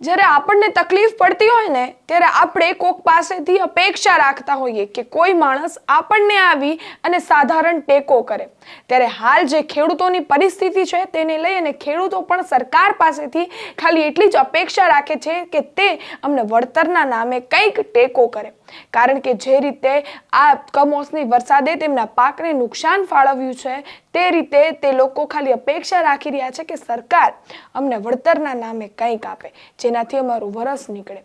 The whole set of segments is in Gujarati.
જ્યારે આપણને તકલીફ પડતી હોય ને, ત્યારે આપણે કોક પાસેથી અપેક્ષા રાખતા હોઈએ કે કોઈ માણસ આપણને આવી અને સાધારણ ટેકો કરે. ત્યારે હાલ જે ખેડૂતોની પરિસ્થિતિ છે, તેને લઈ અને ખેડૂતો પણ સરકાર પાસેથી ખાલી એટલી જ અપેક્ષા રાખે છે કે તે અમને વળતરના નામે કંઈક ટેકો કરે. કારણ કે જે રીતે આ કમોસમી વરસાદે તેમના પાકને નુકસાન ફાળવ્યું છે, તે રીતે તે લોકો ખાલી અપેક્ષા રાખી રહ્યા છે કે સરકાર અમને વળતરના નામે કંઈક આપે, જેનાથી અમારું વરસ નીકળે.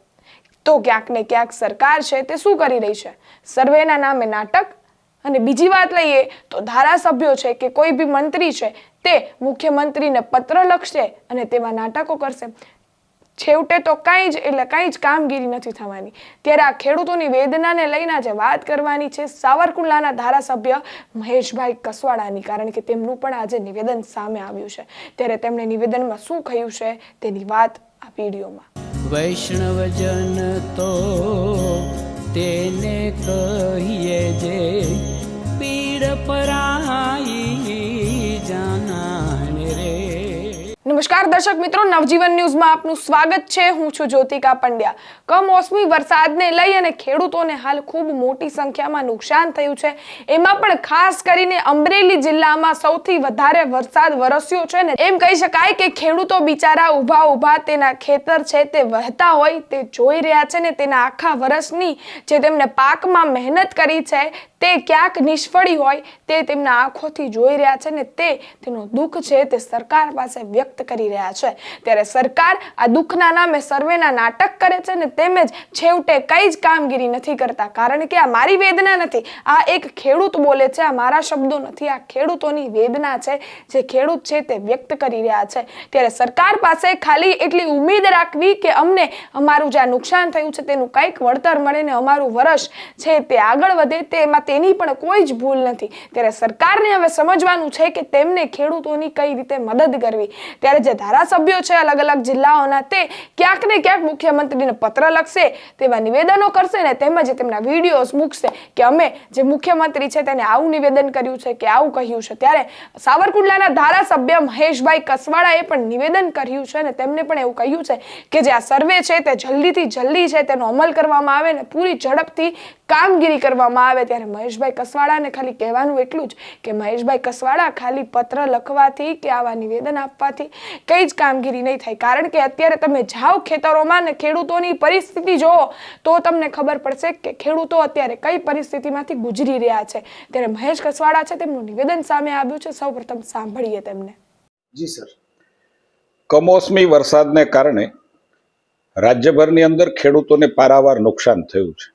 તો ક્યાંક ને ક્યાંક સરકાર છે તે શું કરી રહી છે? સર્વેના નામે નાટક? અને બીજી વાત લઈએ તો ધારાસભ્યો છે કે કોઈ બી મંત્રી છે, તે મુખ્યમંત્રીને પત્ર લખશે અને તેમાં નાટકો કરશે. છેવટે તો કાંઈ જ એટલે કાંઈ જ કામગીરી નથી થવાની. ત્યારે આ ખેડૂતોની વેદનાને લઈને જે વાત કરવાની છે સાવરકુંડલાના ધારાસભ્ય મહેશભાઈ કસવાડાની કારણ કે તેમનું પણ આજે નિવેદન સામે આવ્યું છે. ત્યારે તેમણે નિવેદનમાં શું કહ્યું છે તેની વાત આ વિડીયોમાં. વૈષ્ણવજન તો તેને કહીએ જે પીડ પરાઈ જાના રે. નમસ્કાર. દર્શક મિત્રો, નવજીવન ન્યૂઝમાં આપનું સ્વાગત છે. હું છું જ્યોતિકા પંડ્યા. કમોસમી વરસાદને લઈ અને ખેડૂતોને હાલ ખૂબ મોટી સંખ્યામાં નુકસાન થયું છે. એમાં પણ ખાસ કરીને અમરેલી જિલ્લામાં સૌથી વધારે વરસાદ વરસ્યો છે ને એમ કહી શકાય કે ખેડૂતો બિચારા ઊભા ઊભા તેના ખેતર છે તે વહેતા હોય તે જોઈ રહ્યા છે ને તેના આખા વર્ષની જે તેમને પાકમાં મહેનત કરી છે તે ક્યાંક નિષ્ફળી હોય તે તેમના આંખોથી જોઈ રહ્યા છે ને તે તેનું દુઃખ છે તે સરકાર પાસે વ્યક્ત કરી રહ્યા છે. ત્યારે સરકાર આ દુઃખના નામે સર્વેના નાટક કરે છે ને તેમજ છેવટે કઈ જ કામગીરી નથી કરતા. કારણ કે આ મારી વેદના નથી. આ એક ખેડૂત બોલે છે, આ મારા શબ્દો નથી. આ ખેડૂતોની વેદના છે. જે ખેડૂત છે તે વ્યક્ત કરી રહ્યા છે. ત્યારે સરકાર પાસે ખાલી એટલી ઉમેદ રાખવી કે અમને અમારું જે આ નુકસાન થયું છે તેનું કંઈક વળતર મળે ને અમારું વર્ષ છે તે આગળ વધે તેમાં તેની પણ કોઈ જ ભૂલ નથી. ત્યારે સરકારને હવે સમજવાનું છે કે તેમને ખેડૂતોની કઈ રીતે મદદ કરવી. ત્યારે જે ધારાસભ્યો છે અલગ અલગ જિલ્લાઓના, તે ક્યાંક ને ક્યાંક મુખ્યમંત્રીને પત્ર લખશે, તેવા નિવેદનો કરશે ને તેમજ તેમના વિડીયોઝ મૂકશે કે અમે જે મુખ્યમંત્રી છે તેને આવું નિવેદન કર્યું છે કે આવું કહ્યું છે. ત્યારે સાવરકુંડલાના ધારાસભ્ય મહેશભાઈ કસવાડાએ પણ નિવેદન કર્યું છે અને તેમને પણ એવું કહ્યું છે કે જે આ સર્વે છે તે જલ્દીથી જલ્દી છે, તેનો અમલ કરવામાં આવે ને પૂરી ઝડપથી કામગીરી કરવામાં આવે ત્યારે મહેશભાઈ કસવાડાને ખાલી કહેવાનું એટલું જ કે મહેશભાઈ કસવાડા ખાલી પત્ર લખવાથી કે આવા નિવેદન આપવાથી કઈ જ કામગીરી નહીં થાય. કારણ કે અત્યારે તમે જાઓ ખેતરોમાં ને ખેડૂતોની પરિસ્થિતિ જુઓ, તો તમને ખબર પડશે કે ખેડૂતો અત્યારે કઈ પરિસ્થિતિમાંથી ગુજરી રહ્યા છે. ત્યારે મહેશ કસવાડા છે, તેમનું નિવેદન સામે આવ્યું છે. સૌપ્રથમ સાંભળીએ તેમને. જી સર. કમોસમી વરસાદને કારણે રાજ્યભરની અંદર ખેડૂતોને પારાવાર નુકસાન થયું છે.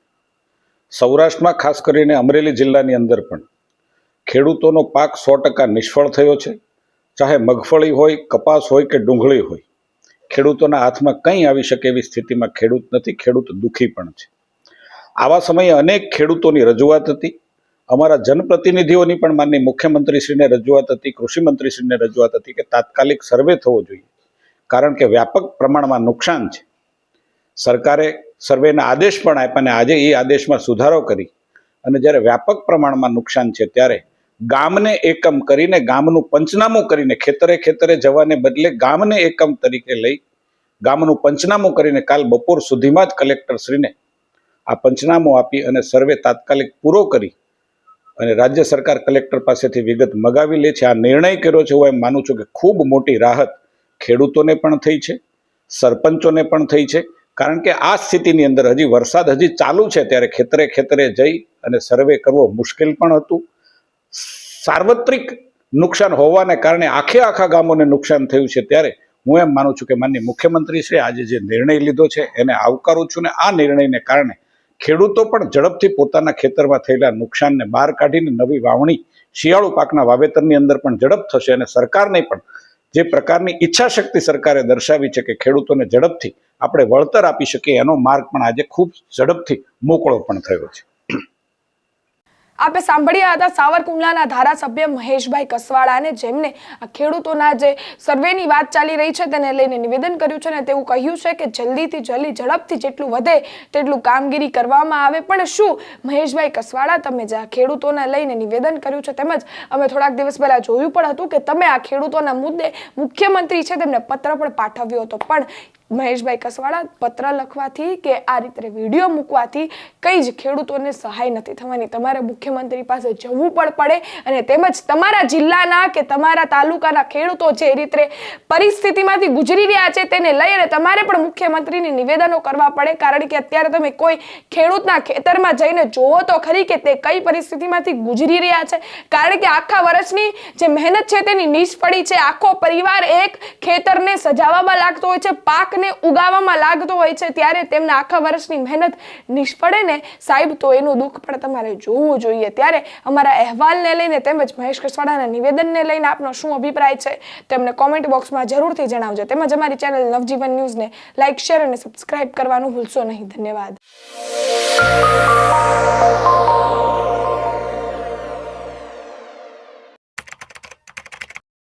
સૌરાષ્ટ્રમાં ખાસ કરીને અમરેલી જિલ્લાની અંદર પણ ખેડૂતોનો પાક સો ટકા નિષ્ફળ થયો છે. ચાહે મગફળી હોય, કપાસ હોય કે ડુંગળી હોય, ખેડૂતોના હાથમાં કંઈ આવી શકે એવી સ્થિતિમાં ખેડૂત નથી, ખેડૂત દુઃખી પણ છે. આવા સમયે અનેક ખેડૂતોની રજૂઆત હતી. અમારા જનપ્રતિનિધિઓની પણ માનની મુખ્યમંત્રીશ્રીને રજૂઆત હતી, કૃષિમંત્રીશ્રીને રજૂઆત હતી કે તાત્કાલિક સર્વે થવો જોઈએ. કારણ કે વ્યાપક પ્રમાણમાં નુકસાન છે. સરકારે સર્વેના આદેશ પણ આપ્યા અને આજે એ આદેશમાં સુધારો કરી. અને જ્યારે વ્યાપક પ્રમાણમાં નુકસાન છે ત્યારે ગામને એકમ કરીને ગામનું પંચનામું કરીને ખેતરે ખેતરે જવાને બદલે ગામને એકમ તરીકે લઈ ગામનું પંચનામું કરીને કાલ બપોર સુધીમાં જ કલેક્ટરશ્રીને આ પંચનામું આપી અને સર્વે તાત્કાલિક પૂરો કરી અને રાજ્ય સરકાર કલેક્ટર પાસેથી વિગત મગાવી લે છે. આ નિર્ણય કર્યો છે. હું એમ માનું છું કે ખૂબ મોટી રાહત ખેડૂતોને પણ થઈ છે, સરપંચોને પણ થઈ છે. કારણ કે આ સ્થિતિની અંદર હજી વરસાદ હજી ચાલુ છે, ત્યારે ખેતરે ખેતરે જઈ અને સર્વે કરવો મુશ્કેલ પણ હતું. સાર્વત્રિક નુકસાન હોવાને કારણે આખે આખા ગામોને નુકસાન થયું છે, ત્યારે હું એમ માનું છું કે માનની મુખ્યમંત્રી શ્રી આજે જે નિર્ણય લીધો છે, એને આવકારું છું ને આ નિર્ણયને કારણે ખેડૂતો પણ ઝડપથી પોતાના ખેતરમાં થયેલા નુકસાનને બહાર કાઢીને નવી વાવણી શિયાળુ પાકના વાવેતરની અંદર પણ ઝડપ થશે અને સરકારને પણ જે પ્રકારની ઈચ્છા શક્તિ સરકારે દર્શાવી છે કે ખેડૂતોને ઝડપથી આપણે વળતર આપી શકીએ, એનો માર્ગ પણ આજે ખૂબ ઝડપથી મોકળો પણ થયો છે. આપે સાંભળ્યા હતા સાવરકુંડલાના ધારાસભ્ય મહેશભાઈ કસવાડાને જેમને આ ખેડૂતોના જે સર્વેની વાત ચાલી રહી છે તેને લઈને નિવેદન કર્યું છે ને તેવું કહ્યું છે કે જલ્દીથી જલ્દી, ઝડપથી જેટલું વધે તેટલું કામગીરી કરવામાં આવે. પણ શું મહેશભાઈ કસવાડા તમે જે આ ખેડૂતોને લઈને નિવેદન કર્યું છે તેમજ અમે થોડાક દિવસ પહેલાં જોયું પણ હતું કે તમે આ ખેડૂતોના મુદ્દે મુખ્યમંત્રી છે તેમને પત્ર પણ પાઠવ્યો હતો. પણ મહેશભાઈ કસવાળા પત્ર લખવાથી કે આ રીતે વીડિયો મૂકવાથી કંઈ જ ખેડૂતોને સહાય નથી થવાની. તમારે મુખ્યમંત્રી પાસે જવું પણ પડે અને તેમજ તમારા જિલ્લાના કે તમારા તાલુકાના ખેડૂતો જે રીતે પરિસ્થિતિમાંથી ગુજરી રહ્યા છે તેને લઈ અને તમારે પણ મુખ્યમંત્રીને નિવેદનો કરવા પડે. કારણ કે અત્યારે તમે કોઈ ખેડૂતના ખેતરમાં જઈને જોવો તો ખરી કે તે કઈ પરિસ્થિતિમાંથી ગુજરી રહ્યા છે. કારણ કે આખા વર્ષની જે મહેનત છે તેની નિષ્ફળી છે. આખો પરિવાર એક ખેતરને સજાવવામાં લાગતો હોય છે. પાકને ઉગાવવામાં લાગતો હોય છે ત્યારે તેમના આખા વર્ષની મહેનત નિષ્ફળે ને સાહેબ, તો એનું દુઃખ પણ તમારે જોવું જોઈએ. ત્યારે અમારા અહેવાલને લઈને તેમજ મહેશ કસવાડાના નિવેદનને લઈને આપનો શું અભિપ્રાય છે તેમને કોમેન્ટ બોક્સમાં જરૂરથી જણાવજો. તેમજ અમારી ચેનલ નવજીવન ન્યૂઝને લાઇક શેર અને સબસ્ક્રાઇબ કરવાનું ભૂલશો નહીં. ધન્યવાદ.